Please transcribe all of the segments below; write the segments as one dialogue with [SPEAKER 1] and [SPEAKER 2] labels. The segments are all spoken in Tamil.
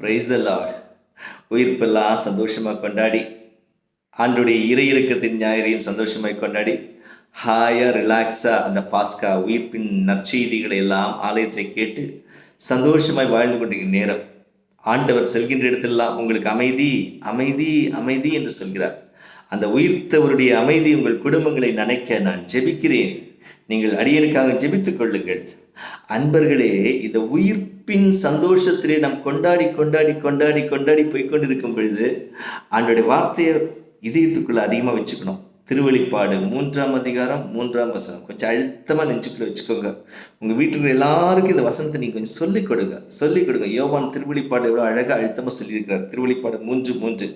[SPEAKER 1] பிரைஸ் லார்ட் உயிர்ப்பெல்லாம் சந்தோஷமாக கொண்டாடி ஆண்டுடைய இறை இறக்கத்தின் ஞாயிறையும் சந்தோஷமாய் கொண்டாடி ஹாயாக ரிலாக்ஸாக அந்த பாஸ்கா உயிர்ப்பின் நற்செய்திகளை எல்லாம் ஆலயத்தில் கேட்டு சந்தோஷமாய் வாழ்ந்து கொண்டிருக்கிற நேரம். ஆண்டவர் செல்கின்ற இடத்திலெல்லாம் உங்களுக்கு அமைதி அமைதி அமைதி என்று சொல்கிறார். அந்த உயிர்த்தவருடைய அமைதி உங்கள் குடும்பங்களை நினைக்க நான் ஜெபிக்கிறேன். நீங்கள் அடியனுக்காக ஜெபித்துக் கொள்ளுங்கள். அன்பர்களே இந்த உயிர்ப்பின் சந்தோஷத்திலே நாம் கொண்டாடி கொண்டாடி கொண்டாடி கொண்டாடி போய்க்கொண்டிருக்கும் பொழுது ஆண்டோடைய வார்த்தையை இதயத்துக்குள்ள அதிகமாக வச்சுக்கணும். திருவெளிப்பாடு மூன்றாம் அதிகாரம் மூன்றாம் வசனம். கொஞ்சம் அழுத்தமாக நெஞ்சுக்குள்ள வச்சுக்கோங்க. உங்கள் வீட்டுக்கு எல்லாருக்கும் இந்த வசனத்தை நீங்கள் கொஞ்சம் சொல்லிக் கொடுங்க. சொல்லிக் கொடுங்க. யோவான் திருவெளிப்பாடு எவ்வளோ அழகாக அழுத்தமாக சொல்லியிருக்கிறார். திருவெளிப்பாடு மூன்று மூன்று.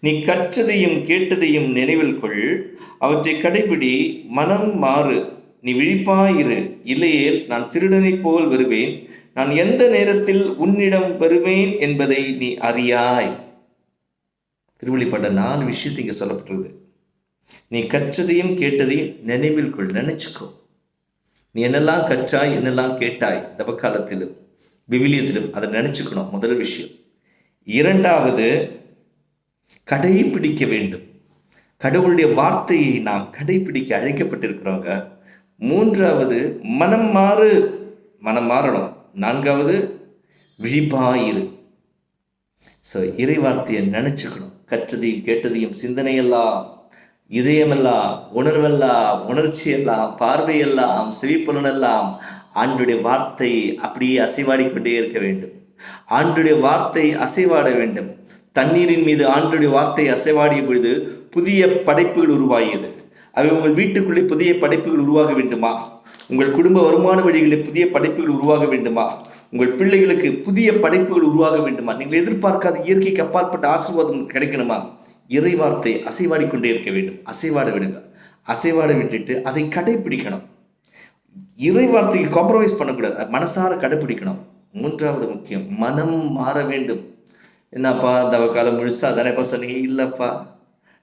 [SPEAKER 1] நீ கற்றதையும் கேட்டதையும் நினைவில் கொள். அவற்றை கடைபிடி மனம் மாறு. நீ விழிப்பாயிரு இல்லையேல் நான் திருடனைப் போல் வருவேன். நான் எந்த நேரத்தில் உன்னிடம் வருவேன் என்பதை நீ அறியாய். திருவள்ளிப்பட்ட நாலு விஷயத்தை இங்கே சொல்லப்படுறது நீ கற்றதையும் கேட்டதையும் நினைவில் கொள். நினைச்சுக்கோ. நீ என்னெல்லாம் கற்றாய் என்னெல்லாம் கேட்டாய் தவக்காலத்திலும் விவிலியத்திலும் அதை நினைச்சுக்கணும். முதல் விஷயம். இரண்டாவது கடைபிடிக்க வேண்டும். கடவுளுடைய வார்த்தையை நாம் கடைபிடிக்க அழைக்கப்பட்டிருக்கிறோங்க. மூன்றாவது மனம் மாறு. மனம் மாறணும். நான்காவது விழிப்பாயிரு. ஸோ இறைவார்த்தையை நினச்சிக்கணும். கற்றதையும் கேட்டதையும் சிந்தனையெல்லாம் இதயமெல்லாம் உணர்வெல்லாம் உணர்ச்சியெல்லாம் பார்வையெல்லாம் செவிப்புலனெல்லாம் ஆண்டுடைய வார்த்தை அப்படியே அசைவாடிக்கொண்டே இருக்க வேண்டும். ஆண்டுடைய வார்த்தை அசைவாட வேண்டும். தண்ணீரின் மீது ஆண்டுடைய வார்த்தை அசைவாடிய பொழுது புதிய படைப்புகள் உருவாகியது. அவை உங்கள் வீட்டுக்குள்ளே புதிய படைப்புகள் உருவாக வேண்டுமா? உங்கள் குடும்ப வருமான வழிகளில் புதிய படைப்புகள் உருவாக வேண்டுமா? உங்கள் பிள்ளைகளுக்கு புதிய படைப்புகள் உருவாக வேண்டுமா? நீங்கள் எதிர்பார்க்காத இயற்கைக்கு அப்பாற்பட்ட ஆசீர்வாதம் கிடைக்கணுமா? இறைவார்த்தை அசைவாடிக்கொண்டே இருக்க வேண்டும். அசைவாட விடுங்க. அசைவாட விட்டுட்டு அதை கடைபிடிக்கணும் இறை வார்த்தைக்கு காம்ப்ரமைஸ் பண்ணக்கூடாது மனசார கடைபிடிக்கணும் மூன்றாவது முக்கியம் மனம் மாற வேண்டும். என்னப்பா இந்த காலம் முழுசா தானேப்பா சொன்னீங்க? இல்லைப்பா.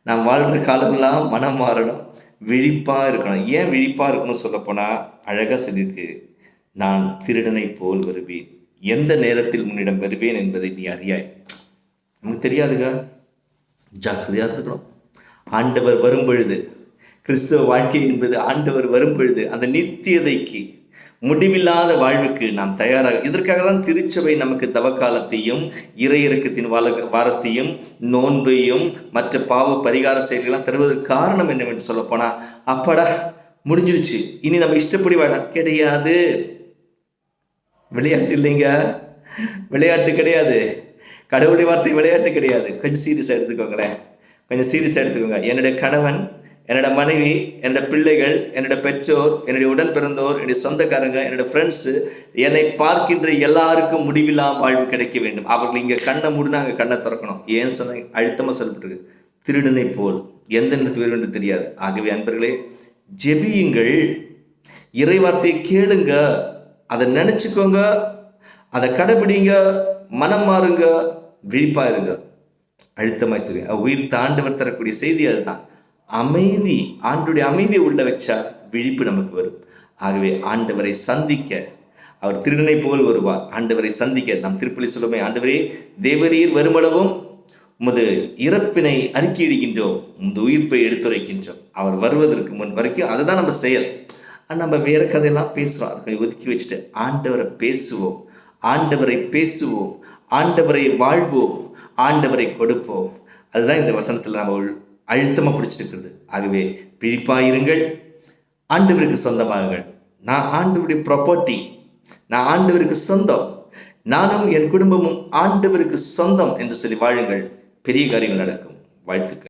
[SPEAKER 1] நான் வாழ்கிற காலம்லாம் மனம் மாறணும். விழிப்பாக இருக்கணும். ஏன் விழிப்பாக இருக்கணும் சொல்லப்போனால் அழகாக சொல்லியிருக்கு. நான் திருடனை போல் வருவேன். எந்த நேரத்தில் உன்னிடம் வருவேன் என்பதை நீ அறியாய். நமக்கு தெரியாதுங்க ஜாக்கிரதையாக இருந்துக்கணும் ஆண்டவர் வரும் பொழுது கிறிஸ்துவ வாழ்க்கை என்பது ஆண்டவர் வரும் பொழுது அந்த நித்தியதைக்கு முடிவில்லாத வாழ்வுக்கு நாம் தயாராக இதற்காக தான் திருச்சபை நமக்கு தவக்காலத்தையும் இறையிறக்கத்தின் வாழ வாரத்தையும் நோன்பையும் மற்ற பாவ பரிகார செயல்கள்லாம் தருவதற்கு காரணம் என்னவென்று சொல்லப்போனால் அப்பாடா முடிஞ்சிருச்சு. இனி நம்ம இஷ்டப்படி வாழ கிடையாது. விளையாட்டு இல்லைங்க. விளையாட்டு கிடையாது. கடவுளுடைய வார்த்தை விளையாட்டு கிடையாது. கொஞ்சம் சீரியஸாக எடுத்துக்கோங்களேன். கொஞ்சம் சீரியஸாக எடுத்துக்கோங்க. என்னுடைய கணவன் என்னோட மனைவி என்னோட பிள்ளைகள் என்னோட பெற்றோர் என்னுடைய உடன் பிறந்தோர் என்னுடைய சொந்தக்காரங்க என்னோட ஃப்ரெண்ட்ஸு என்னை பார்க்கின்ற எல்லாருக்கும் முடிவில்லா வாழ்வு கிடைக்க வேண்டும். அவர்கள் இங்கே கண்ணை மூடினா அங்கே கண்ணை திறக்கணும். ஏன் சொன்ன அழுத்தமாக சொல்லப்பட்டிருக்கு. திருடனை போல். எந்த நேரத்தில் வரும் என்று தெரியாது. ஆகவே அன்பர்களே ஜெபியுங்கள். இறை வார்த்தையை கேளுங்க. அதை நினச்சிக்கோங்க. அதை கடைபிடிங்க. மனம் மாறுங்க. விழிப்பாக இருங்க. அழுத்தமாக சொல்லுங்க. உயிர் தாண்டவர் தரக்கூடிய செய்தி அதுதான். அமைதி ஆண்டுடைய அமைதியை உள்ள வச்சா விழிப்பு நமக்கு வரும். ஆகவே ஆண்டவரை சந்திக்க அவர் திருடனை போல் வருவார். ஆண்டவரை சந்திக்க நாம் திருப்பலி சொல்லுமே ஆண்டவரே தேவரீர் வருமளவும் உமது இறப்பினை அறிக்கையிடுகின்றோம் உமது உயிர்ப்பை எடுத்துரைக்கின்றோம். அவர் வருவதற்கு முன் வரைக்கும் அதுதான் நம்ம செயல். நம்ம வேற கதையெல்லாம் பேசுகிறோம் அதை ஒதுக்கி வச்சுட்டு ஆண்டவரை பேசுவோம் ஆண்டவரை பேசுவோம் ஆண்டவரை வாழ்வோம் ஆண்டவரை கொடுப்போம். அதுதான் இந்த வசனத்தில் நம்ம அழுத்தமாக பிடிச்சிருக்கிறது. ஆகவே பிழிப்பாயிருங்கள் ஆண்டவருக்கு சொந்தமாகுங்கள். நான் ஆண்டவருடைய ப்ராப்பர்ட்டி நான் ஆண்டவருக்கு சொந்தம். நானும் என் குடும்பமும் ஆண்டவருக்கு சொந்தம் என்று சொல்லி வாழுங்கள். பெரிய காரியங்கள் நடக்கும். வாழ்த்துக்கள்.